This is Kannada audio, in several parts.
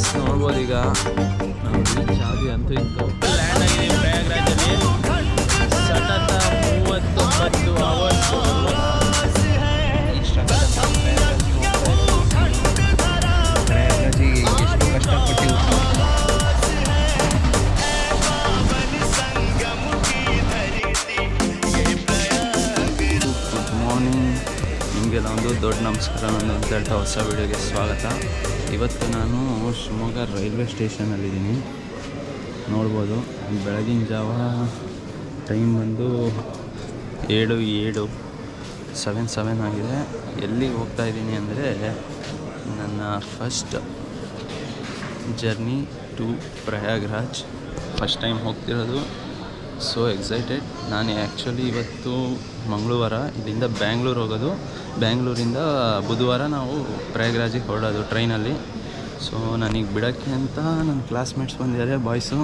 ಗೈಸ್ ನೋಡ್ಬೋದು ಈಗ ನಾವು ಆಗಿ ಅಂತೂ ಇತ್ತು ಲ್ಯಾಂಡ್ ಆಗಿದೆ ಪ್ರಯಾಗ್ರಾಜಲ್ಲಿ ಸತತ ಮೂವತ್ತೊಂಬತ್ತು ಅವರ್ಸ್ ಒಂದು ದೊಡ್ಡ ನಮಸ್ಕಾರ, ನನ್ನ ದೊಡ್ಡ ಹೊಸ ವಿಡಿಯೋಗೆ ಸ್ವಾಗತ. ಇವತ್ತು ನಾನು ಶಿವಮೊಗ್ಗ ರೈಲ್ವೆ ಸ್ಟೇಷನಲ್ಲಿದ್ದೀನಿ. ನೋಡ್ಬೋದು. ಬೆಳಗಿನ ಜಾವ ಟೈಮ್ ಬಂದು ಏಳು ಏಳು, ಸೆವೆನ್ ಸೆವೆನ್ ಆಗಿದೆ. ಎಲ್ಲಿಗೆ ಹೋಗ್ತಾ ಇದ್ದೀನಿ ಅಂದರೆ ನನ್ನ first journey to Prayagraj. First time ಹೋಗ್ತಿರೋದು. So excited ನಾನು ಆ್ಯಕ್ಚುಲಿ ಇವತ್ತು ಮಂಗಳವಾರ ಇಲ್ಲಿಂದ ಬ್ಯಾಂಗ್ಳೂರು ಹೋಗೋದು. ಬ್ಯಾಂಗ್ಳೂರಿಂದ ಬುಧವಾರ ನಾವು ಪ್ರಯಾಗ್ರಾಜಿಗೆ ಹೊರಡೋದು ಟ್ರೈನಲ್ಲಿ. ಸೊ ನನಗೆ ಬಿಡೋಕ್ಕೆ ಅಂತ ನನ್ನ ಕ್ಲಾಸ್ಮೇಟ್ಸ್ ಬಂದಿದ್ದಾರೆ ಬಾಯ್ಸು.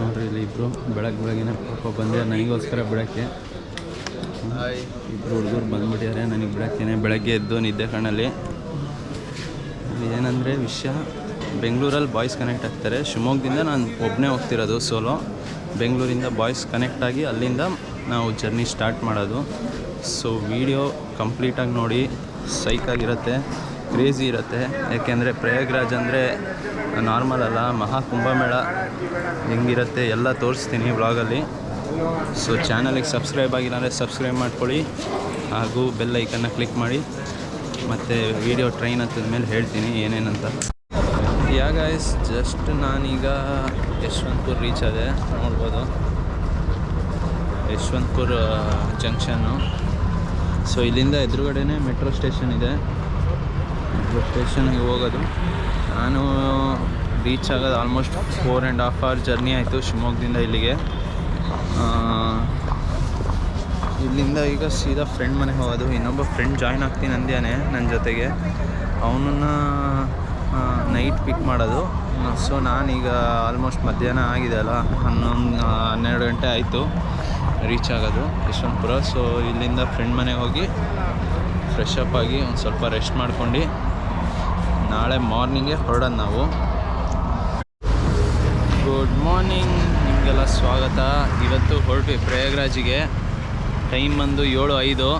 ನೋಡ್ರಿ ಇಲ್ಲಿ ಇಬ್ಬರು ಬೆಳಗ್ಗೆ ಬೆಳಗ್ಗೆ ಪಾಪ ಬಂದಿದ್ದಾರೆ ನನಗೋಸ್ಕರ ಬಿಡೋಕ್ಕೆ. ಇಬ್ಬರು ಹುಡುಗರು ಬಂದ್ಬಿಟ್ಟಿದ್ದಾರೆ ನನಗೆ ಬಿಡೋಕ್ಕೇನೆ. ಬೆಳಗ್ಗೆ ಎದ್ದು ನಿದ್ದೆ ಕಣ್ಣಲ್ಲಿ. ಏನಂದರೆ ವಿಷಯ ಬೆಂಗಳೂರಲ್ಲಿ ಬಾಯ್ಸ್ ಕನೆಕ್ಟ್ ಆಗ್ತಾರೆ. ಶಿವಮೊಗ್ಗದಿಂದ ನಾನು ಒಬ್ಬನೇ ಹೋಗ್ತಿರೋದು ಸೋಲೋ. ಬೆಂಗಳೂರಿಂದ ಬಾಯ್ಸ್ ಕನೆಕ್ಟ್ ಆಗಿ ಅಲ್ಲಿಂದ ನಾವು ಜರ್ನಿ ಸ್ಟಾರ್ಟ್ ಮಾಡೋದು. ಸೊ ವಿಡಿಯೋ ಕಂಪ್ಲೀಟಾಗಿ ನೋಡಿ ಸೈಕಾಗಿರುತ್ತೆ ಕ್ರೇಜಿ ಇರುತ್ತೆ. ಯಾಕೆಂದರೆ ಪ್ರಯಾಗ್ರಾಜ್ ಅಂದರೆ ನಾರ್ಮಲ್ ಅಲ್ಲ, ಮಹಾ ಕುಂಭಮೇಳ ಹೆಂಗಿರುತ್ತೆ ಎಲ್ಲ ತೋರಿಸ್ತೀನಿ ವ್ಲಾಗಲ್ಲಿ ಸೊ ಚಾನಲಿಗೆ ಸಬ್ಸ್ಕ್ರೈಬ್ ಆಗಿಲ್ಲ ಅಂದರೆ ಸಬ್ಸ್ಕ್ರೈಬ್ ಮಾಡ್ಕೊಳ್ಳಿ. ಹಾಗೂ ಬೆಲ್ ಐಕನ್ನ ಕ್ಲಿಕ್ ಮಾಡಿ. ಮತ್ತು ವಿಡಿಯೋ ಟ್ರೈನ್ ಹತ್ತಿದ ಮೇಲೆ ಹೇಳ್ತೀನಿ ಏನೇನಂತ. ಯಾ ಗೈಸ್ ಜಸ್ಟ್ ನಾನೀಗ ಯಶವಂತಪುರ್ ರೀಚ್ ಆದೆ. ನೋಡ್ಬೋದು. ಯಶವಂತಪುರ್ ಜಂಕ್ಷನ್ನು ಸೊ ಇಲ್ಲಿಂದ ಎದುರುಗಡೆನೇ ಮೆಟ್ರೋ ಸ್ಟೇಷನ್ ಇದೆ. ಮೆಟ್ರೋ ಸ್ಟೇಷನ್ಗೆ ಹೋಗೋದು. ನಾನು ರೀಚ್ ಆಗೋದು almost four and half hour journey ಆಯಿತು ಶಿವಮೊಗ್ಗದಿಂದ ಇಲ್ಲಿಗೆ. ಇಲ್ಲಿಂದ ಈಗ ಸೀದಾ ಫ್ರೆಂಡ್ ಮನೆಗೆ ಹೋಗೋದು. ಇನ್ನೊಬ್ಬ ಫ್ರೆಂಡ್ ಜಾಯ್ನ್ ಆಗ್ತೀನಿ ಅಂದ್ಯಾನೆ ನನ್ನ ಜೊತೆಗೆ. ಅವನನ್ನ ನೈಟ್ ಪಿಕ್ ಮಾಡೋದು. ಸೊ ನಾನೀಗ ಆಲ್ಮೋಸ್ಟ್ ಮಧ್ಯಾಹ್ನ ಆಗಿದೆ ಅಲ್ಲ. ಹನ್ನೊಂದು ಹನ್ನೆರಡು ಗಂಟೆ ಆಯಿತು. ರೀಚ್ ಆಗೋದು ಯಶವಂತಪುರ. ಸೊ ಇಲ್ಲಿಂದ ಫ್ರೆಂಡ್ ಮನೆಗೆ ಹೋಗಿ ಫ್ರೆಶ್ ಅಪ್ ಆಗಿ ಒಂದು ಸ್ವಲ್ಪ ರೆಸ್ಟ್ ಮಾಡ್ಕೊಂಡು ನಾಳೆ ಮಾರ್ನಿಂಗೇ ಹೊರಡೋದು ನಾವು. ಗುಡ್ ಮಾರ್ನಿಂಗ್ ನಿಮಗೆಲ್ಲ ಸ್ವಾಗತ. ಇವತ್ತು ಹೊರಟ್ವಿ ಪ್ರಯಾಗ್ರಾಜಿಗೆ. ಟೈಮ್ ಬಂದು ಏಳು ಐದು.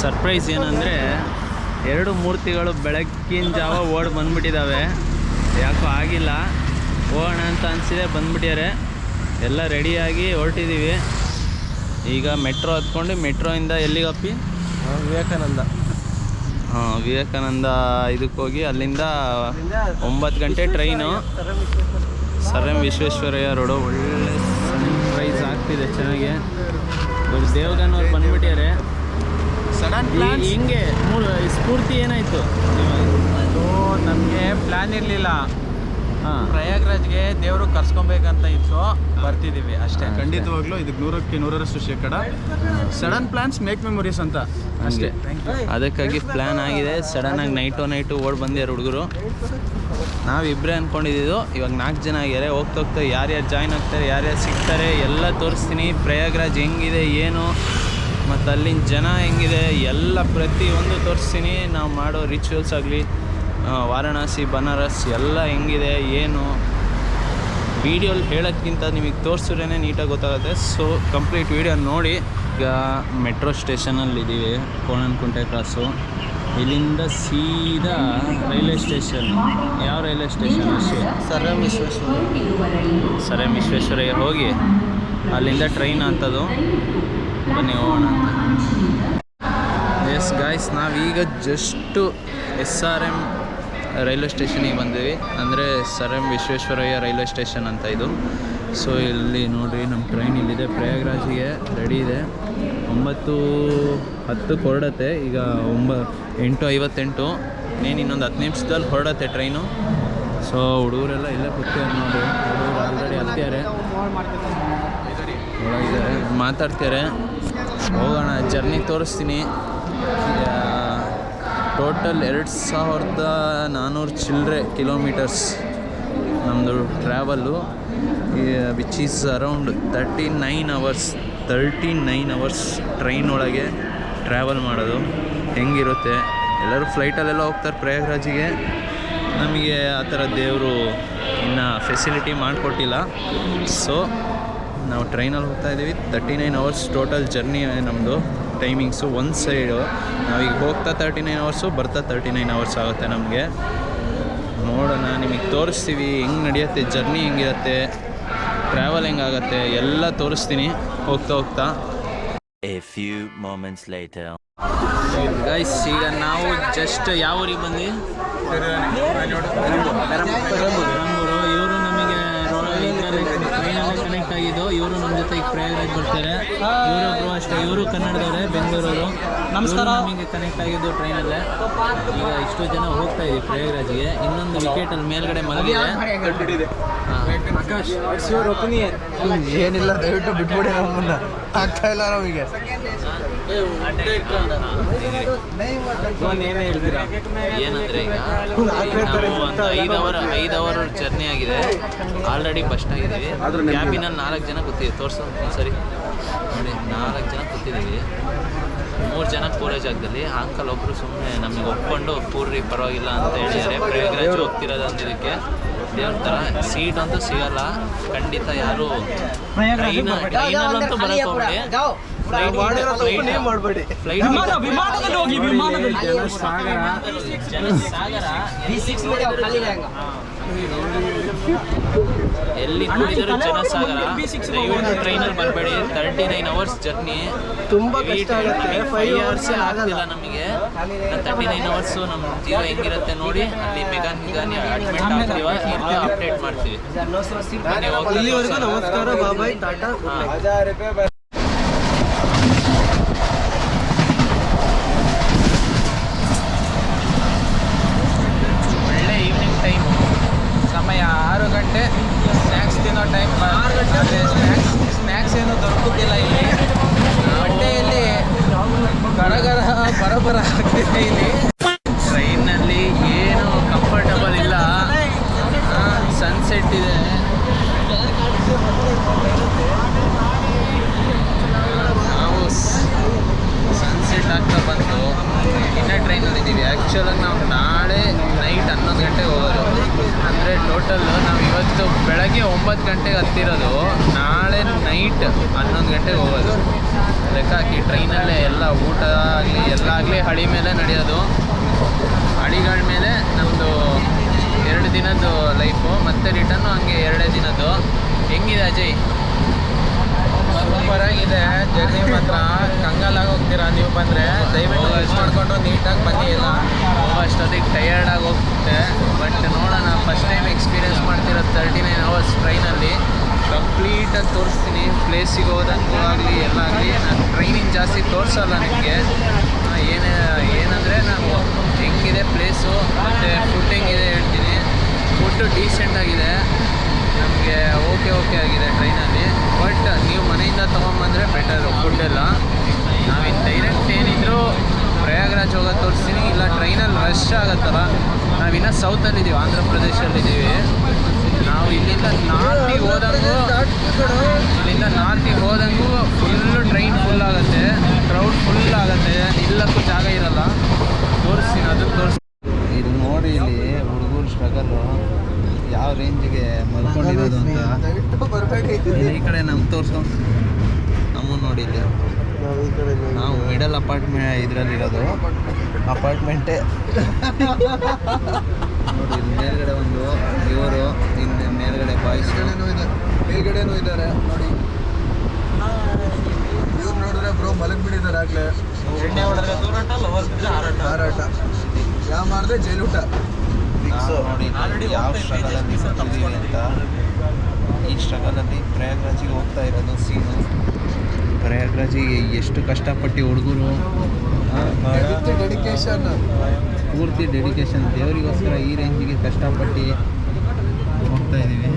ಸರ್ಪ್ರೈಸ್ ಏನಂದರೆ ಎರಡು ಮೂರ್ತಿಗಳು ಬೆಳಗ್ಗಿನ ಜಾವ ಓಡ್ ಬಂದ್ಬಿಟ್ಟಿದ್ದಾವೆ ಯಾಕೋ ಆಗಿಲ್ಲ. ಹೋಗೋಣ ಅಂತ ಅನಿಸಿದೆ ಬಂದ್ಬಿಟ್ಟಾರೆ ಎಲ್ಲ ರೆಡಿಯಾಗಿ ಹೊರಟಿದ್ದೀವಿ ಈಗ ಮೆಟ್ರೋ ಹತ್ಕೊಂಡು ಮೆಟ್ರೋಯಿಂದ ಎಲ್ಲಿಗಪ್ಪಿ ವಿವೇಕಾನಂದ. ಹಾಂ ವಿವೇಕಾನಂದ ಇದಕ್ಕೆ ಹೋಗಿ ಅಲ್ಲಿಂದ ಒಂಬತ್ತು ಗಂಟೆ train. Sir M Visvesvaraya road. ಒಳ್ಳೆ ಪ್ರೈಸ್ ಆಗ್ತಿದೆ ಚೆನ್ನಾಗಿ. ಇವ್ರು ದೇವಗನ್ನವ್ರು ಬಂದ್ಬಿಟ್ಟಿದ್ದಾರೆ ಸಡನ್ ಪ್ಲಾನ್ ಹಿಂಗೆ ಮೂರು ಸ್ಫೂರ್ತಿ ಏನಾಯಿತು? ಅದು ನಮಗೆ ಪ್ಲ್ಯಾನ್ ಇರಲಿಲ್ಲ. ಪ್ರಯಾಗ್ರಾಜ್ಗೆ ದೇವರು ಕರ್ಸ್ಕೊಬೇಕಂತ ಇತ್ತು ಬರ್ತಿದ್ದೀವಿ ಅಷ್ಟೇ. ಖಂಡಿತವಾಗ್ಲೂ ಇದಕ್ಕೆ ನೂರಕ್ಕೆ ನೂರರಷ್ಟು ಶೇಕಡ. ಸಡನ್ ಪ್ಲಾನ್ಸ್ ಮೇಕ್ ಮೆಮೊರೀಸ್ ಅಂತ. ಅಷ್ಟೇ. ಅದಕ್ಕಾಗಿ ಪ್ಲ್ಯಾನ್ ಆಗಿದೆ. ಸಡನ್ ಆಗಿ ನೈಟು ನೈಟು ಓಡ್ ಬಂದ್ಯಾರ ಹುಡುಗರು. ನಾವಿಬ್ಬರೇ ಅಂದ್ಕೊಂಡಿದ್ದು ಇವಾಗ ನಾಲ್ಕು ಜನ ಆಗ್ಯಾರೆ ಹೋಗ್ತಾ ಹೋಗ್ತಾ ಯಾರ್ಯಾರು ಜಾಯ್ನ್ ಆಗ್ತಾರೆ ಯಾರ್ಯಾರು ಸಿಗ್ತಾರೆ ಎಲ್ಲ ತೋರಿಸ್ತೀನಿ. ಪ್ರಯಾಗ್ರಾಜ್ ಹೆಂಗಿದೆ ಏನು? ಮತ್ತು ಅಲ್ಲಿನ ಜನ ಹೆಂಗಿದೆ ಎಲ್ಲ ಪ್ರತಿಯೊಂದು ತೋರಿಸ್ತೀನಿ. ನಾವು ಮಾಡೋ ರಿಚುವಲ್ಸ್ ಆಗಲಿ ವಾರಣಾಸಿ, ಬನಾರಸ್ ಎಲ್ಲ ಹೆಂಗಿದೆ, ಏನು? ವೀಡಿಯೋಲಿ ಹೇಳೋಕ್ಕಿಂತ ನಿಮಗೆ ತೋರಿಸಿದ್ರೇ ನೀಟಾಗಿ ಗೊತ್ತಾಗುತ್ತೆ. ಸೊ ಕಂಪ್ಲೀಟ್ ವೀಡಿಯೋ ನೋಡಿ. ಈಗ ಮೆಟ್ರೋ ಸ್ಟೇಷನಲ್ಲಿದ್ದೀವಿ, ಕೋಣನಕುಂಟೆ ಕ್ರಾಸು ಇಲ್ಲಿಂದ ಸೀದಾ ರೈಲ್ವೆ ಸ್ಟೇಷನ್. ಯಾವ ರೈಲ್ವೆ ಸ್ಟೇಷನ್ ಅಷ್ಟೇ? Sir Visvesvara sir M Visvesvaraya ಹೋಗಿ ಅಲ್ಲಿಂದ ಟ್ರೈನ್ ಅಂತದು. ಬನ್ನಿ ಹೋಗೋಣ. ಎಸ್ ಗಾಯ್ಸ್ ನಾವೀಗ just S R M railway ಸ್ಟೇಷನಿಗೆ ಬಂದೀವಿ. ಅಂದರೆ sir M Visvesvaraya railway station ಅಂತ ಇದು. ಸೊ ಇಲ್ಲಿ ನೋಡಿರಿ ನಮ್ಮ ಟ್ರೈನ್ ಇಲ್ಲಿದೆ. ಪ್ರಯಾಗ್ರಾಜಿಗೆ ರೆಡಿ ಇದೆ. ಒಂಬತ್ತು ಹತ್ತು ಹೊರಡತ್ತೆ. ಈಗ ಒಂಬ, ಎಂಟು ಐವತ್ತೆಂಟು. ಇನ್ನೇನು ಇನ್ನೊಂದು ಹತ್ತು ನಿಮಿಷದಲ್ಲಿ ಹೊರಡತ್ತೆ ಟ್ರೈನು. ಸೊ ಹುಡುಗರೆಲ್ಲ ಇಲ್ಲೇ ಕೂತ್ಕೊಂಡು ನೋಡಿ. ಹುಡುಗರು ಆಲ್ರೆಡಿ ಹತ್ತಿದ್ದಾರೆ. ಮಾತಾಡ್ತಾರೆ ಹೋಗೋಣ, ಜರ್ನಿ ತೋರಿಸ್ತೀನಿ. ಟೋಟಲ್ ಎರಡು ಸಾವಿರದ ನಾನ್ನೂರು ಚಿಲ್ಲರೆ ಕಿಲೋಮೀಟರ್ಸ್ ನಮ್ಮದು travel. Which is around thirty nine hours thirty nine hours train ಒಳಗೆ ಟ್ರಾವೆಲ್ ಮಾಡೋದು. ಹೆಂಗಿರುತ್ತೆ? ಎಲ್ಲರೂ ಫ್ಲೈಟಲ್ಲೆಲ್ಲ ಹೋಗ್ತಾರೆ ಪ್ರಯಾಗ್ರಾಜಿಗೆ. ನಮಗೆ ಆ ಥರ ದೇವರು ಇನ್ನು ಫೆಸಿಲಿಟಿ ಮಾಡಿಕೊಟ್ಟಿಲ್ಲ. ಸೊ ನಾವು ಟ್ರೈನಲ್ಲಿ ಹೋಗ್ತಾ ಇದ್ದೀವಿ. Thirty nine hours total journey ನಮ್ಮದು ಟೈಮಿಂಗ್ಸು ಒಂದು ಸೈಡು ನಾವೀಗ ಹೋಗ್ತಾ ತರ್ಟಿ ನೈನ್ ಅವರ್ಸು ಬರ್ತಾ ತರ್ಟಿ ನೈನ್ ಅವರ್ಸ್ ಆಗುತ್ತೆ ನಮಗೆ. ನೋಡೋಣ ನಿಮಗೆ ತೋರಿಸ್ತೀವಿ ಹೆಂಗೆ ನಡೆಯುತ್ತೆ ಜರ್ನಿ ಹೆಂಗಿರುತ್ತೆ ಟ್ರಾವೆಲ್ ಹೆಂಗಾಗತ್ತೆ ಎಲ್ಲ ತೋರಿಸ್ತೀನಿ. ಹೋಗ್ತಾ ಹೋಗ್ತಾ. A few moments later guys ಈಗ ನಾವು ಜಸ್ಟ್ ಯಾವ ಊರಿಗೆ ಬಂದ್ವಿ? ಇವರು ನಮ್ಮ ಜೊತೆ ಈಗ ಪ್ರಯಾಗರಾಜ್ ಬರ್ತಾರೆ. ಇವರೊಬ್ರು ಅಷ್ಟೇ ಇವರು ಕನ್ನಡದವರೇ ಬೆಂಗಳೂರವರು ನಮಸ್ಕಾರ. ನಿಮಗೆ ಕನೆಕ್ಟ್ ಆಗಿದ್ದು ಟ್ರೈನಲ್ಲೇ ಈಗ ಇಷ್ಟು ಜನ ಹೋಗ್ತಾ ಇದೀವಿ ಪ್ರಯಾಗರಾಜ್ಗೆ. ಇನ್ನೊಂದು ವಿಕೆಟ್ ಅಲ್ಲಿ ಮೇಲ್ಗಡೆ ಮಲಗಿದೆ. ಆಕಾಶ್ ಏನಿಲ್ಲ ದಯವಿಟ್ಟು ಬಿಟ್ಬಿಡಿ ನಮ್ಮನ್ನ. ಆಗ್ತಾ ಇಲ್ಲ ನಮಗೆ ಏನಂದ್ರೆ ಈಗ ನಾವು ಒಂದು ಐದು ಅವರ್ ಐದು ಅವರ್ ಜರ್ನಿ ಆಗಿದೆ. ಆಲ್ರೆಡಿ ಬಸ್ ಆಗಿದ್ದೀವಿ ಕ್ಯಾಬಿನಲ್ಲಿ ನಾಲ್ಕು ಜನ ಕೂತಿದ್ದೀವಿ. ತೋರ್ಸೋ ಸರಿ ನೋಡಿ ನಾಲ್ಕು ಜನ ಕೂತಿದ್ದೀವಿ. ಮೂರು ಜನ ಕೂರೋ ಜಾಗದಲ್ಲಿ. ಅಂಕಲ್ ಒಬ್ರು ಸುಮ್ಮನೆ ನಮಗೆ ಒಪ್ಕೊಂಡು ಕೂರ್ರಿ ಪರವಾಗಿಲ್ಲ ಅಂತ ಹೇಳಿದ್ದಾರೆ. ಪ್ರಯೋಗರಾಜ್ ಹೋಗ್ತಿರೋದು ಅಂದಿದ್ದಕ್ಕೆ ದೇವ್ರ ಥರ ಸೀಟ್ ಅಂತೂ ಸಿಗಲ್ಲ. ಖಂಡಿತ ಯಾರು ಟ್ರೈನ್ ಟ್ರೈನಲ್ಲಂತೂ ಬರೋಕ್ಕೆ ಹೋಗ್ಬೇಡಿ. ಫ್ಲೈಟ್ ಮಾಡಬೇಡಿ ವಿಮಾನದಲ್ಲಿ ಹೋಗಿ ವಿಮಾನದಲ್ಲಿ ಎಲ್ಲಿ ನೋಡಿದರೂ ಜನಸಾಗರ ಟ್ರೈನ್ ಅಲ್ಲಿ ಬರಬೇಡಿ ತರ್ಟಿ ನೈನ್ ಅವರ್ಸ್ ಜರ್ನಿ ತುಂಬಾ ಕಷ್ಟ ಆಗುತ್ತೆ. ಫೈವ್ ಅವರ್ಸ್ ಆಗಲ್ಲ ನಮಗೆ ತರ್ಟಿ ನೈನ್ ಅವರ್ಸು ನಮ್ಮ ಜೀವ ಹೆಂಗಿರುತ್ತೆ ನೋಡಿ ಅಲ್ಲಿ ಮೆಗಾನ್ ಮೆಗಾನಿ ಅಡ್ಮಿಟ್ ಆಗ್ತೀವ ಅಪ್ಡೇಟ್ ಮಾಡ್ತೀವಿ ಇಲ್ಲಿವರೆಗೂ ನಮಸ್ಕಾರ ಬಾಬಾಯ್ ಟಾಟಾ ಹಾ. ಒಳ್ಳೆ ಈವ್ನಿಂಗ್ ಟೈಮು ಸಮಯ ಆರು ಗಂಟೆ ಸ್ನ್ಯಾಕ್ಸ್ ತಿನ್ನೋ ಟೈಮ್ ಆದರೆ ಸ್ನ್ಯಾಕ್ಸ್ ಸ್ನ್ಯಾಕ್ಸ್ ಏನು ದೊರಕುತ್ತಿಲ್ಲ ಇಲ್ಲಿ. ಹೊಟ್ಟೆಯಲ್ಲಿ ಗರಗರ ಬರಬರ ಆಗ್ತಿದೆ ಇಲ್ಲಿ. ಟ್ರೈನಲ್ಲಿ ಏನು ಕಂಫರ್ಟಬಲ್ ಇಲ್ಲ. ಸನ್ಸೆಟ್ ಇದೆ ನಾವು ಸನ್ಸೆಟ್ ಆಗ್ತಾ ಬಂತು ಇನ್ನೇ ಟ್ರೈನಲ್ಲಿ ಇದ್ದೀವಿ ಆ್ಯಕ್ಚುಲಾಗಿ ನಾವು ನಾಳೆ ನೈಟ್ ಹನ್ನೊಂದು ಗಂಟೆಗೆ ಹೋಗೋದು ಅಂದರೆ ಟೋಟಲ್ ನಾವು ಇವತ್ತು ಬೆಳಗ್ಗೆ ಒಂಬತ್ತು ಗಂಟೆಗೆ ಹತ್ತಿರೋದು ನಾಳೆ ನೈಟ್ ಹನ್ನೊಂದು ಗಂಟೆಗೆ ಹೋಗೋದು ಲೆಕ್ಕ ಹಾಕಿ ಟ್ರೈನಲ್ಲೇ ಎಲ್ಲ ಊಟ ಆಗಲಿ ಎಲ್ಲ ಆಗಲಿ ಹಳಿ ಮೇಲೆ ನಡೆಯೋದು ಹಳಿಗಳ ಮೇಲೆ ನಮ್ಮದು ಎರಡು ದಿನದ್ದು ಲೈಫು ಮತ್ತೆ ರಿಟರ್ನು ಹಂಗೆ ಎರಡೇ ದಿನದ್ದು ಹೆಂಗಿದೆ ಅಜಯ್ ಸೂಪರ್ ಆಗಿದೆ ಜರ್ನಿ ಮಾತ್ರ. ಕಂಗಾಲಾಗಿ ಹೋಗ್ತೀರಾ ನೀವು ಬಂದ್ರೆ? ದಯವಿಟ್ಟು ರೆಸ್ಟ್ ಮಾಡ್ಕೊಂಡು ನೀಟಾಗಿ ಬನ್ನಿ ಎಲ್ಲ. ಅಷ್ಟೊತ್ತಿಗೆ ಟಯರ್ಡಾಗಿ ಆಗಿ ಹೋಗ್ತಿದ್ದೆ ಬಟ್ ನೋಡೋಣ ಫಸ್ಟ್ ಟೈಮ್ ಎಕ್ಸ್ಪೀರಿಯೆನ್ಸ್ ಮಾಡ್ತಿರೋ ತರ್ಟಿ ನೈನ್ ಅವರ್ಸ್ ಟ್ರೈನಲ್ಲಿ ಕಂಪ್ಲೀಟಾಗಿ ತೋರಿಸ್ತೀನಿ. ಪ್ಲೇಸಿಗೆ ಹೋದಂಗೂ ಆಗಲಿ ಎಲ್ಲ ಆಗಲಿ ನಾನು ಟ್ರೈನಿಂಗ್ ಜಾಸ್ತಿ ತೋರಿಸಲ್ಲ ನಿಮಗೆ. ಏನೇ ಏನಂದರೆ ನಾವು ಹೆಂಗಿದೆ ಪ್ಲೇಸು ಮತ್ತು ಫುಡ್ ಹೆಂಗಿದೆ ಹೇಳ್ತೀನಿ. ಫುಡ್ಡು ಡೀಸೆಂಟ್ ಆಗಿದೆ. ನಮಗೆ ಓಕೆ ಓಕೆ ಆಗಿದೆ ಟ್ರೈನಲ್ಲಿ. ಬಟ್ ನೀವು ಮನೆಯಿಂದ ತೊಗೊಂಬಂದರೆ ಬೆಟರು ಫುಡ್ಡೆಲ್ಲ ನಾವಿನ್ ಡೈರೆಕ್ಟ್ ಏನಿದ್ರು ಪ್ರಯಾಗ್ರಾಜ್ ಹೋಗೋದು ತೋರಿಸ್ತೀನಿ. ಇಲ್ಲ, ಟ್ರೈನಲ್ಲಿ ರಶ್ ಆಗುತ್ತಲ್ಲ. ನಾವಿನ್ನ ಸೌತಲ್ಲಿದ್ದೀವಿ ಆಂಧ್ರ ಪ್ರದೇಶಲ್ಲಿದ್ದೀವಿ ನಾವು ಇಲ್ಲಿಂದ ನಾರ್ತಿಗೆ ಹೋದಂಗೂ, ಇಲ್ಲಿಂದ ನಾರ್ತಿಗೆ ಹೋದಂಗೂ ಫುಲ್ಲು ಟ್ರೈನ್ ಫುಲ್ ಆಗುತ್ತೆ. ಕ್ರೌಡ್ ಫುಲ್ ಆಗುತ್ತೆ. ನಿಲ್ಲಕ್ಕೂ ಜಾಗ ಇರಲ್ಲ. ತೋರಿಸ್ತೀನಿ ಅದನ್ನು ತೋರಿಸ್ತೀನಿ ಇದು ನೋಡಿ ಇಲ್ಲಿ ಹುಡುಗರು ಸ್ಟ್ರಗಲ್ಲು ಯಾವ ರೇಂಜಿಗೆ ಮಲ್ಕೊಂಡಿರೋದು ಅಂತ. ಈ ಕಡೆ ನಮ್ಗೆ ತೋರಿಸು. ನಮ್ಮನ್ನು ನೋಡಿ ನಾವು ಈ ಕಡೆ ನಾವು ಮಿಡಲ್ ಅಪಾರ್ಟ್ಮೆಂಟ್ ಇದರಲ್ಲಿರೋದು. ಅಪಾರ್ಟ್ಮೆಂಟೇ. ನೋಡಿ ಇಲ್ಲಿ ಮೇಲ್ಗಡೆ ಒಂದು ಇವರು ಇಲ್ಲಿ ಮೇಲ್ಗಡೆ ಬಾಯ್ಸ್. ಮೇಲ್ಗಡೆನೂ ಇದೆ. ಮೇಲ್ಗಡೆನೂ ಇದ್ದಾರೆ. ನೋಡಿ. ಇವ್ರು ನೋಡಿದ್ರೆ ಬ್ರೋ ಮಲಗ್ಬಿಟ್ಟಿದ್ದಾರೆ ಆಗ್ಲೇ. ಹಾರಾಟ. ಯಾವ ಮಾಡಿದ್ರೆ ಜೈಲೂಟ. ನಾವು ನೋಡಿ ಯಾವ ಸ್ಟ್ರಗಲಲ್ಲಿ ಇದ್ದೀವಿ ಅಂತ? ಈ ಸ್ಟ್ರಗಲಲ್ಲಿ ಪ್ರಯಾಗ್ರಾಜಿಗೆ ಹೋಗ್ತಾ ಇರೋದು ಸೀನು ಪ್ರಯಾಗ್ರಾಜಿಗೆ ಎಷ್ಟು ಕಷ್ಟಪಟ್ಟು ಹುಡುಗರು ಡೆಡಿಕೇಶನ್ ಪೂರ್ತಿ ಡೆಡಿಕೇಶನ್ ದೇವರಿಗೋಸ್ಕರ ಈ ರೇಂಜಿಗೆ ಕಷ್ಟಪಟ್ಟು ಹೋಗ್ತಾ ಇದ್ದೀವಿ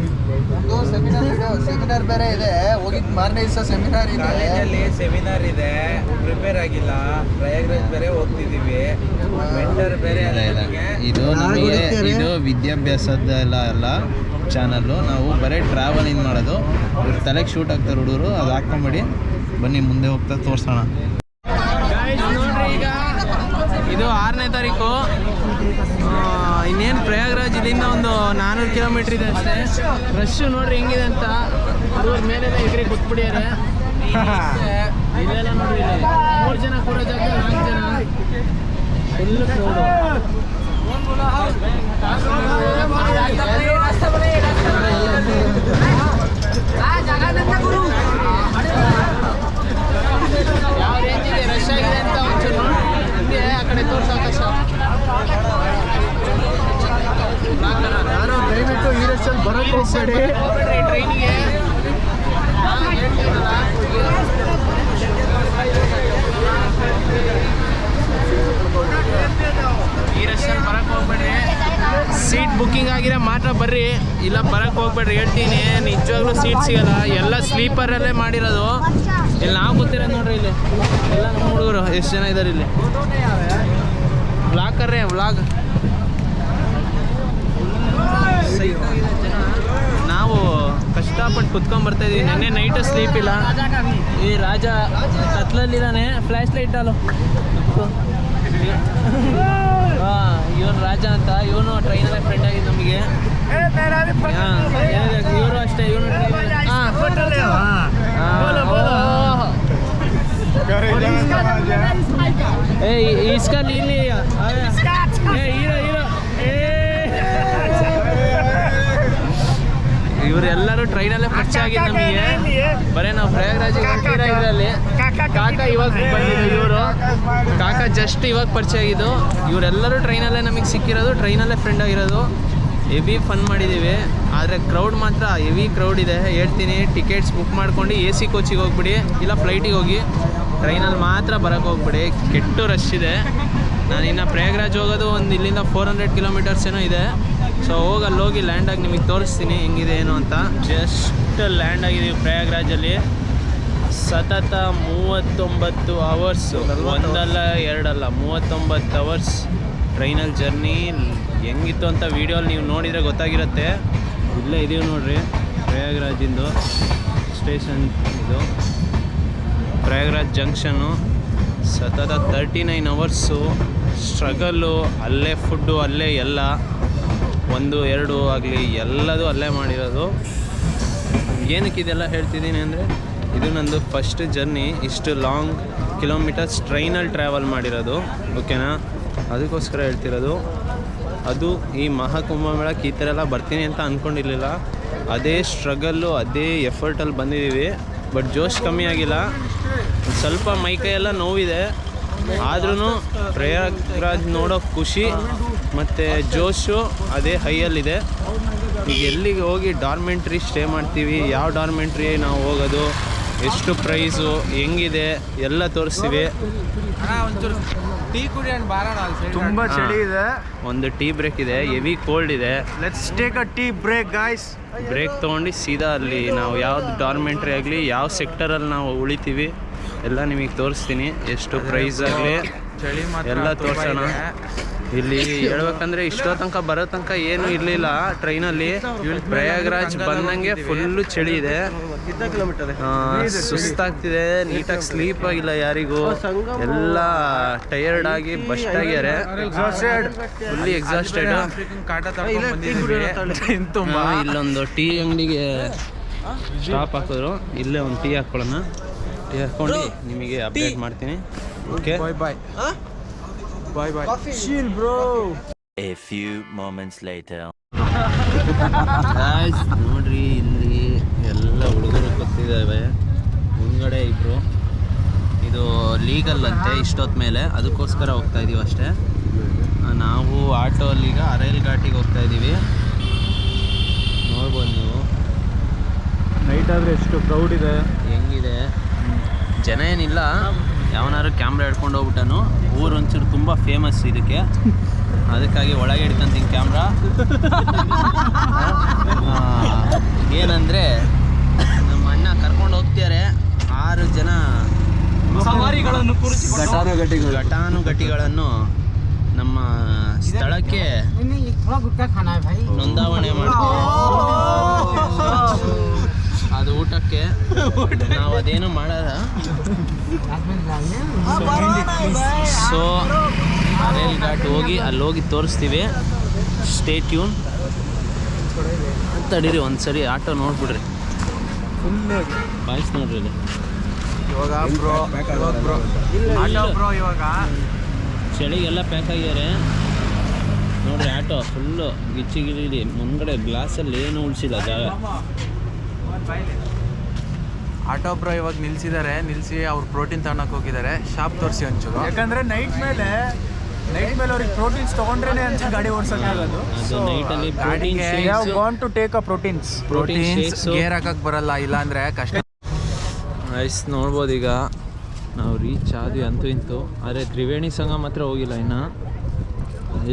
ಸೆಮಿನಾರ್ ಇದೆ ಸೆಮಿನಾರ್ ಬೇರೆ ಇದೆ. ಹೋಗಿದ್ ಮಾರನೇ ದಿವಸ ಸೆಮಿನಾರ್ ಇದೆ. ಕಾಲೇಜಲ್ಲಿ ಸೆಮಿನಾರ್ ಇದೆ. ಪ್ರಿಪೇರ್ ಆಗಿಲ್ಲ. ಪ್ರಯಾಗ್ರಾಜ್ ಬೇರೆ ಹೋಗ್ತಿದೀವಿ. ಮೆಂಟರ್ ಬೇರೆ ಇಲ್ಲ ಇಲ್ಲ. ಇದು ನಮಗೆ ಇದು ವಿದ್ಯಾಭ್ಯಾಸದ ಎಲ್ಲ ಅಲ್ಲ ಚಾನಲ್ಲು ನಾವು ಬರೀ ಟ್ರಾವೆಲಿಂಗ್ ಮಾಡೋದು. ಇವ್ರ ತಲೆಗೆ ಶೂಟ್ ಆಗ್ತಾರೆ ಹುಡುಗರು ಅದು ಹಾಕೊಂಬಿಡಿ ಬನ್ನಿ ಮುಂದೆ ಹೋಗ್ತಾ ತೋರಿಸೋಣ. ನೋಡ್ರಿ ಈಗ. ಇದು ಆರನೇ ತಾರೀಕು. ಇಲ್ಲಿಂದ ಒಂದು ನಾನ್ನೂರು ಕಿಲೋಮೀಟ್ರ್ ಇದೆ ಅಷ್ಟೇ. ರಶ್ ನೋಡ್ರಿ ಹೆಂಗಿದೆ ಅಂತ. ಅದ್ರ ಮೇಲೆ ಎಗ್ರಿ ಕೂತ್ಬಿಡ್ಯಾರೆ ಇಲ್ಲೆಲ್ಲ ನೋಡ್ರಿ ಮೂರು ಜನ ಕೂಡ ಜಾಗ, ನಾಲ್ಕು ಜನ. ಫುಲ್ ಯಾವ ರೇಂಜಿಗೆ ರಶ್ ಆಗಿದೆ ಅಂತ ಒಂಚೂರು ಹಂಗೆ ಆ ಕಡೆ ತೋರ್ಸಾಕಷ್ಟ ಯಾರು ದಯವಿಟ್ಟು ಈ ರಸ್ತೆಯಲ್ಲಿ ಬರೋಕ್ಕೆ ಹೋಗ್ಬೇಡಿ ಟ್ರೈನಿಗೆ ಈ ರಸ್ತೆಯಲ್ಲಿ ಬರಕ್ಕೆ ಹೋಗ್ಬೇಡ್ರಿ. ಸೀಟ್ ಬುಕ್ಕಿಂಗ್ ಆಗಿರೋ ಮಾತ್ರ ಬರ್ರಿ. ಇಲ್ಲ ಬರಕ್ಕೆ ಹೋಗ್ಬೇಡ್ರಿ. ಹೇಳ್ತೀನಿ ನಿಜವಾಗ್ಲೂ ಸೀಟ್ ಸಿಗಲ್ಲ. ಎಲ್ಲ ಸ್ಲೀಪರಲ್ಲೇ ಮಾಡಿರೋದು. ಇಲ್ಲಿ ನಾವು ಗೊತ್ತಿರೋದು ನೋಡ್ರಿ ಇಲ್ಲಿ. ಎಲ್ಲ ನಮ್ಮ ಹುಡುಗರು. ಎಷ್ಟು ಜನ ಇದ್ದಾರೆ ಇಲ್ಲಿ? ವ್ಲಾಗ್ ಕರ್ರೆ ವ್ಲಾಗ್ ನಾವು ಕಷ್ಟಪಟ್ಟು ಕುತ್ಕೊಂಡ್ ಬರ್ತಾ ಇದೀವಿ ನೆನ್ನೆ ನೈಟ್ ಸ್ಲೀಪ್ ಇಲ್ಲ. ಈ ರಾಜ ಕತ್ಲಲ್ಲಿದ್ದಾನೆ ಫ್ಲಾಶ್ ಲೈಟ್ ಅಲ್ಲ ಇವನ್ ಇವನು ರಾಜ ಅಂತ. ಇವನು ಟ್ರೈನ್ ಫ್ರೆಂಡ್ ಆಗಿದ್ದು ನಮಗೆ. ಇವರು ಅಷ್ಟೇ ಇವನು ಏ ಇಸ್ಕಾ ಇಲ್ಲಿ ಇವರೆಲ್ಲರೂ ಟ್ರೈನಲ್ಲೇ ಪರಿಚಯ ಆಗಿದೆ ನಮಗೆ. ಬರೇ ನಾವು ಪ್ರಯಾಗರಾಜ್ ಇದರಲ್ಲಿ ಕಾಕ ಇವಾಗ ಬಂದಿದ್ದು ಇವರು. ಕಾಕ ಜಸ್ಟ್ ಇವಾಗ ಪರಿಚಯ ಆಗಿದ್ದು. ಇವರೆಲ್ಲರೂ ಟ್ರೈನಲ್ಲೇ ನಮಗೆ ಸಿಕ್ಕಿರೋದು ಟ್ರೈನಲ್ಲೇ ಫ್ರೆಂಡ್ ಆಗಿರೋದು. ಹೆವಿ ಫನ್ ಮಾಡಿದ್ದೀವಿ ಆದರೆ ಕ್ರೌಡ್ ಮಾತ್ರ ಹೆವಿ ಕ್ರೌಡ್ ಇದೆ. ಹೇಳ್ತೀನಿ ಟಿಕೆಟ್ಸ್ ಬುಕ್ ಮಾಡ್ಕೊಂಡು ಎ ಸಿ ಕೋಚಿಗೆ ಹೋಗ್ಬಿಡಿ ಇಲ್ಲ ಫ್ಲೈಟಿಗೆ ಹೋಗಿ. ಟ್ರೈನಲ್ಲಿ ಮಾತ್ರ ಬರೋಕ್ಕೆ ಹೋಗ್ಬಿಡಿ. ಕೆಟ್ಟು ರಶ್ ಇದೆ. ನಾನು ಇನ್ನು ಪ್ರಯಾಗ್ರಾಜ್ ಹೋಗೋದು ಒಂದು ಇಲ್ಲಿಂದ ಫೋರ್ ಹಂಡ್ರೆಡ್ ಕಿಲೋಮೀಟರ್ಸ್ ಏನೋ ಇದೆ. ಸೊ ಹೋಗಿ ಅಲ್ಲಿ ಹೋಗಿ ಲ್ಯಾಂಡ್ ಆಗಿ ನಿಮಗೆ ತೋರಿಸ್ತೀನಿ ಹೆಂಗಿದೆ, ಏನು ಅಂತ. ಜಸ್ಟ್ ಲ್ಯಾಂಡ್ ಆಗಿದ್ದೀವಿ ಪ್ರಯಾಗ್ರಾಜಲ್ಲಿ. ಸತತ ಮೂವತ್ತೊಂಬತ್ತು ಅವರ್ಸು ಒಂದಲ್ಲ ಎರಡಲ್ಲ, ಮೂವತ್ತೊಂಬತ್ತು ಅವರ್ಸ್ ಟ್ರೈನಲ್ಲಿ ಜರ್ನಿ ಹೆಂಗಿತ್ತು ಅಂತ ವೀಡಿಯೋಲಿ ನೀವು ನೋಡಿದರೆ ಗೊತ್ತಾಗಿರುತ್ತೆ. ಇಲ್ಲೇ ಇದೀವಿ ನೋಡ್ರಿ, ಪ್ರಯಾಗ್ರಾಜಿಂದು ಸ್ಟೇಷನ್ ಇದು. ಪ್ರಯಾಗ್ರಾಜ್ ಜಂಕ್ಷನ್ನು ಸತತ ತರ್ಟಿ ನೈನ್ ಅವರ್ಸು ಸ್ಟ್ರಗಲ್ಲು ಅಲ್ಲೇ ಫುಡ್ಡು ಅಲ್ಲೇ ಎಲ್ಲ. ಒಂದು, ಎರಡು ಆಗಲಿ ಎಲ್ಲದೂ ಅಲ್ಲೇ ಮಾಡಿರೋದು. ಏನಕ್ಕೆ ಇದೆಲ್ಲ ಹೇಳ್ತಿದ್ದೀನಿ ಅಂದರೆ, ಇದು ನಂದು ಫಸ್ಟ್ ಜರ್ನಿ ಇಷ್ಟು ಲಾಂಗ್ ಕಿಲೋಮೀಟರ್ಸ್ ಟ್ರೈನಲ್ಲಿ ಟ್ರಾವೆಲ್ ಮಾಡಿರೋದು ಓಕೆನಾ ಅದಕ್ಕೋಸ್ಕರ ಹೇಳ್ತಿರೋದು, ಅದು ಈ ಮಹಾಕುಂಭಮೇಳಕ್ಕೆ ಈ ಥರ ಎಲ್ಲ ಬರ್ತೀನಿ ಅಂತ ಅಂದ್ಕೊಂಡಿರಲಿಲ್ಲ ಅದೇ ಸ್ಟ್ರಗಲ್ಲು ಅದೇ ಎಫರ್ಟಲ್ಲಿ ಬಂದಿದ್ದೀವಿ. ಬಟ್ ಜೋಶ್ ಕಮ್ಮಿ ಆಗಿಲ್ಲ. ಸ್ವಲ್ಪ ಮೈಕೈ ಎಲ್ಲ ನೋವಿದೆ. ಆದ್ರೂ ಪ್ರಯಾಗ್ರಾಜ್ ನೋಡೋ ಖುಷಿ. ಮತ್ತು ಜೋಶು ಅದೇ ಹೈಯಲ್ಲಿದೆ. ಈಗ ಎಲ್ಲಿಗೆ ಹೋಗಿ ಡಾರ್ಮೆಂಟ್ರಿ ಸ್ಟೇ ಮಾಡ್ತೀವಿ ಯಾವ ಡಾರ್ಮೆಂಟ್ರಿ ನಾವು ಹೋಗೋದು ಎಷ್ಟು ಪ್ರೈಸು ಹೆಂಗಿದೆ ಎಲ್ಲ ತೋರಿಸ್ತೀವಿ. ಟೀ ತುಂಬಾ. ಚಳಿ ಇದೆ. ಒಂದು ಟೀ ಬ್ರೇಕ್ ಇದೆ ಹೆವಿ ಕೋಲ್ಡ್ ಇದೆ. Let's take a tea break guys break ತೊಗೊಂಡು ಸೀದಾ ಅಲ್ಲಿ ನಾವು ಯಾವ್ದು ಡಾರ್ಮೆಂಟ್ರಿ ಆಗಲಿ ಯಾವ ಸೆಕ್ಟರಲ್ಲಿ ನಾವು ಉಳಿತೀವಿ ಎಲ್ಲ ನಿಮಗೆ ತೋರಿಸ್ತೀನಿ ಎಷ್ಟು ಪ್ರೈಸ್ ಆಗಲಿ. ಚಳಿ ಮಾತ್ರ ಎಲ್ಲ ತೋರ್ಸೋಣ. ಇಲ್ಲಿ ಹೇಳ್ಬೇಕಂದ್ರೆ ಇಷ್ಟೋ ತನಕ ಬರೋ ತನಕ ಏನು ಇರ್ಲಿಲ್ಲ ಟ್ರೈನ್ ಅಲ್ಲಿ ಪ್ರಯಾಗ್ರಾಜ್ ಬಂದಂಗೆ ಫುಲ್ ಚಳಿ ಇದೆ. ಸುಸ್ತಾಗ್ತಿದೆ ನೀಟಾಗಿ ಸ್ಲೀಪ್ ಆಗಿಲ್ಲ ಯಾರಿಗೂ. ಎಲ್ಲ ಟೈರ್ಡ್ ಆಗಿ ಬಸ್ಟ್ ಆಗ್ಯಾರೆ ಫುಲ್ಲಿ ಎಕ್ಸಾಸ್ಟೆಡ್ ಇಲ್ಲೊಂದು ಟೀ ಅಂಗಡಿಗೆ ಸ್ಟಾಪ್ ಹಾಕಿದ್ರು. ಇಲ್ಲೇ ಒಂದು ಟೀ ಹಾಕೊಳ್ಳೋಣ ಟೀ ಹಾಕೊಂಡು ನಿಮಗೆ ಅಪ್ಡೇಟ್ ಮಾಡ್ತೀನಿ. Okay bye bye bye bye A few moments later. Guys, ನೋಡ್ರಿ ಇಲ್ಲಿ ಎಲ್ಲ ಹುಡುಗರು ಕೂತಿದ್ದಾವೆ ಮುಂದ್ಗಡೆ ಇಬ್ರು. ಇದು ಲೀಗಲ್ ಅಂತೆ ಇಷ್ಟೊತ್ತ ಮೇಲೆ. ಅದಕ್ಕೋಸ್ಕರ ಹೋಗ್ತಾ ಇದೀವಿ ಅಷ್ಟೇ. ನಾವು ಆಟೋ ಈಗ ಅರೇಲ್ ಘಾಟಿಗೆ ಹೋಗ್ತಾ ಇದ್ದೀವಿ ನೋಡ್ಬೋದು ನೀವು. ನೈಟ್ ಆದ್ರೆ ಎಷ್ಟು ಕ್ರೌಡ್ ಇದೆ. ಹೆಂಗಿದೆ? ಜನ ಏನಿಲ್ಲ. ಯಾವನಾರು ಕ್ಯಾಮ್ರಾ ಹಿಡ್ಕೊಂಡು ಹೋಗ್ಬಿಟ್ಟನು. ಊರು ಒಂಚೂರು ತುಂಬ ಫೇಮಸ್ ಇದಕ್ಕೆ. ಅದಕ್ಕಾಗಿ ಒಳಗೆ ಹಿಡ್ಕೊಂತೀನಿ ಕ್ಯಾಮ್ರಾ ಏನಂದರೆ ನಮ್ಮ ಅಣ್ಣ ಕರ್ಕೊಂಡು ಹೋಗ್ತಿದ್ದಾರೆ ಆರು ಜನ ಸವಾರಿಗಳನ್ನು ಘಟಾನುಘಟಿಗಳು ಘಟಾನುಘಟಿಗಳನ್ನು ನಮ್ಮ ಸ್ಥಳಕ್ಕೆ ನೋಂದಾವಣೆ ಮಾಡ್ತೀವಿ ಅದು ಊಟಕ್ಕೆ. ನಾವು ಅದೇನು ಮಾಡಲ್ಲ. ಸೊ ಅರೇಲ್ ಘಾಟ್ ಹೋಗಿ ಅಲ್ಲಿ ಹೋಗಿ ತೋರಿಸ್ತೀವಿ. ಸ್ಟೇ ಟ್ಯೂನ್ ತಡೀರಿ ಒಂದ್ಸರಿ ಆಟೋ ನೋಡ್ಬಿಡ್ರಿ. ಫುಲ್ ಬಾಯ್ಸ್ ನೋಡ್ರಿ ಇವಾಗ ಚಳಿಗೆಲ್ಲ ಪ್ಯಾಕ್ ಆಗ್ಯಾರೆ ನೋಡ್ರಿ ಆಟೋ ಫುಲ್ಲು ಗಿಚ್ಚಿ ಗಿಡಿ ಮುಂದ್ಗಡೆ ಗ್ಲಾಸಲ್ಲಿ ಏನು ಉಳಿಸಿಲ್ಲ ಜಾಗ. ಆಟೋ ಬ್ರೋ ಇವಾಗ ನಿಲ್ಸಿದ್ದಾರೆ ನಿಲ್ಸಿ ಅವ್ರು ಪ್ರೋಟೀನ್ ತಗೊಳಕ್ ಹೋಗಿದ್ದಾರೆ. ಶಾಪ್ ತೋರಿಸಿ ಒಂಚೂರು. ಯಾಕಂದ್ರೆ ನೈಟ್ ಮೇಲೆ ನೈಟ್ ಮೇಲೆ ಅವ್ರಿಗೆ ಪ್ರೋಟೀನ್ಸ್ ತಗೊಂಡ್ರೇನೆ ಅಂತ ಗಾಡಿ ಓಡ್ಸಕ್ಕಾಗೋದು ಅದು ನೈಟಲ್ಲಿ ಪ್ರೋಟೀನ್ ಗಾಡಿಗೆ they have shakes to take a proteins protein proteins shakes gear ಹಾಕಕ್ ಬರಲ್ಲ ಇಲ್ಲ ಅಂದ್ರೆ ಕಷ್ಟ. ಐಸ್ ನೋಡ್ಬೋದು ಈಗ. ನಾವು ರೀಚ್ ಆದ್ವಿ ಅಂತೂ ಇಂತು. ಆದರೆ ತ್ರಿವೇಣಿ ಸಂಗಮ ಮಾತ್ರ ಹೋಗಿಲ್ಲ ಇನ್ನು.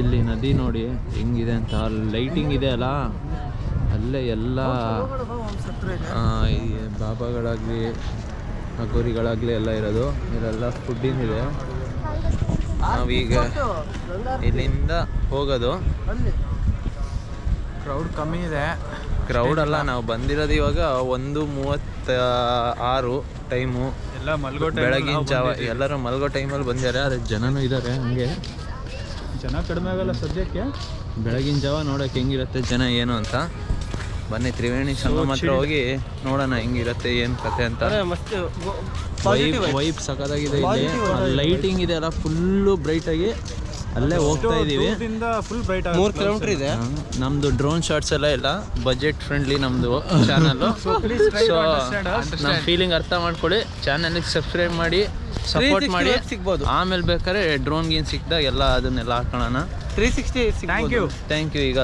ಇಲ್ಲಿ ನದಿ ನೋಡಿ ಹೆಂಗಿದೆ ಅಂತ. ಲೈಟಿಂಗ್ ಇದೆ ಅಲ್ಲ. ಅಲ್ಲೇ ಎಲ್ಲ ಈ ಬಾಬಾಗಳಾಗಲಿ ಅಗೋರಿಗಳಾಗಲಿ ಎಲ್ಲ ಇರೋದು. ಇಲ್ಲೆಲ್ಲ ಫುಡ್ಡಿಂದಿದೆ ನಾವೀಗ ಇಲ್ಲಿಂದ ಹೋಗೋದು. ಕ್ರೌಡ್ ಕಮ್ಮಿ ಇದೆ. ಕ್ರೌಡ್ ಅಲ್ಲ ನಾವು ಬಂದಿರೋದು ಇವಾಗ ಒಂದು ಮೂವತ್ತ ಆರು ಟೈಮು ಎಲ್ಲ ಮಲ್ಗೋ ಬೆಳಗಿನ ಜಾವ ಎಲ್ಲರೂ ಮಲ್ಗೋ ಟೈಮಲ್ಲಿ ಬಂದಿದ್ದಾರೆ ಆದರೆ ಜನನೂ ಇದ್ದಾರೆ ಹಂಗೆ. ಜನ ಕಡಿಮೆ ಆಗಲ್ಲ ಸದ್ಯಕ್ಕೆ. ಬೆಳಗಿನ ಜಾವ ನೋಡೋಕೆ ಹೆಂಗಿರುತ್ತೆ ಜನ ಏನು ಅಂತ. ಬನ್ನಿ ತ್ರಿವೇಣಿ ಸಂಗಮ ಹತ್ರ ಹೋಗಿ ನೋಡೋಣ ಹೆಂಗಿರತ್ತೆ ಏನು ಕತೆ ಅಂತ. ವೈಫ್ ವೈಬ್ ಸಖತ್ತಾಗಿದೆ ಇಲ್ಲಿ. ಲೈಟಿಂಗ್ ಇದೆ ಅಲ್ಲ ಫುಲ್ಲು ಬ್ರೈಟಾಗಿ ಅಲ್ಲೇ ಹೋಗ್ತಾ ಇದ್ದೀವಿ ಫುಲ್ ಬ್ರೈಟ್ ಮೂರು ಕಿಲೋಮೀಟರ್ ಇದೆ. ನಮ್ದು ಡ್ರೋನ್ ಶಾಟ್ಸ್ ಎಲ್ಲ ಇಲ್ಲ ಬಜೆಟ್ ಫ್ರೆಂಡ್ಲಿ ನಮ್ದು ಚಾನಲ್ ಸೊ ನಮ್ಮ ಫೀಲಿಂಗ್ ಅರ್ಥ ಮಾಡ್ಕೊಳ್ಳಿ ಚಾನಲ್ಗೆ ಸಬ್ಸ್ಕ್ರೈಬ್ ಮಾಡಿ ಸಪೋರ್ಟ್ ಮಾಡಿ. ಸಿಗ್ಬೋದು. ಆಮೇಲೆ ಬೇಕಾದ್ರೆ ಡ್ರೋನ್ ಗೀನ್ ಸಿಕ್ಕಿದಾಗ ಎಲ್ಲ ಅದನ್ನೆಲ್ಲ ಹಾಕೋಣ. Three sixty thank you thank you ಈಗ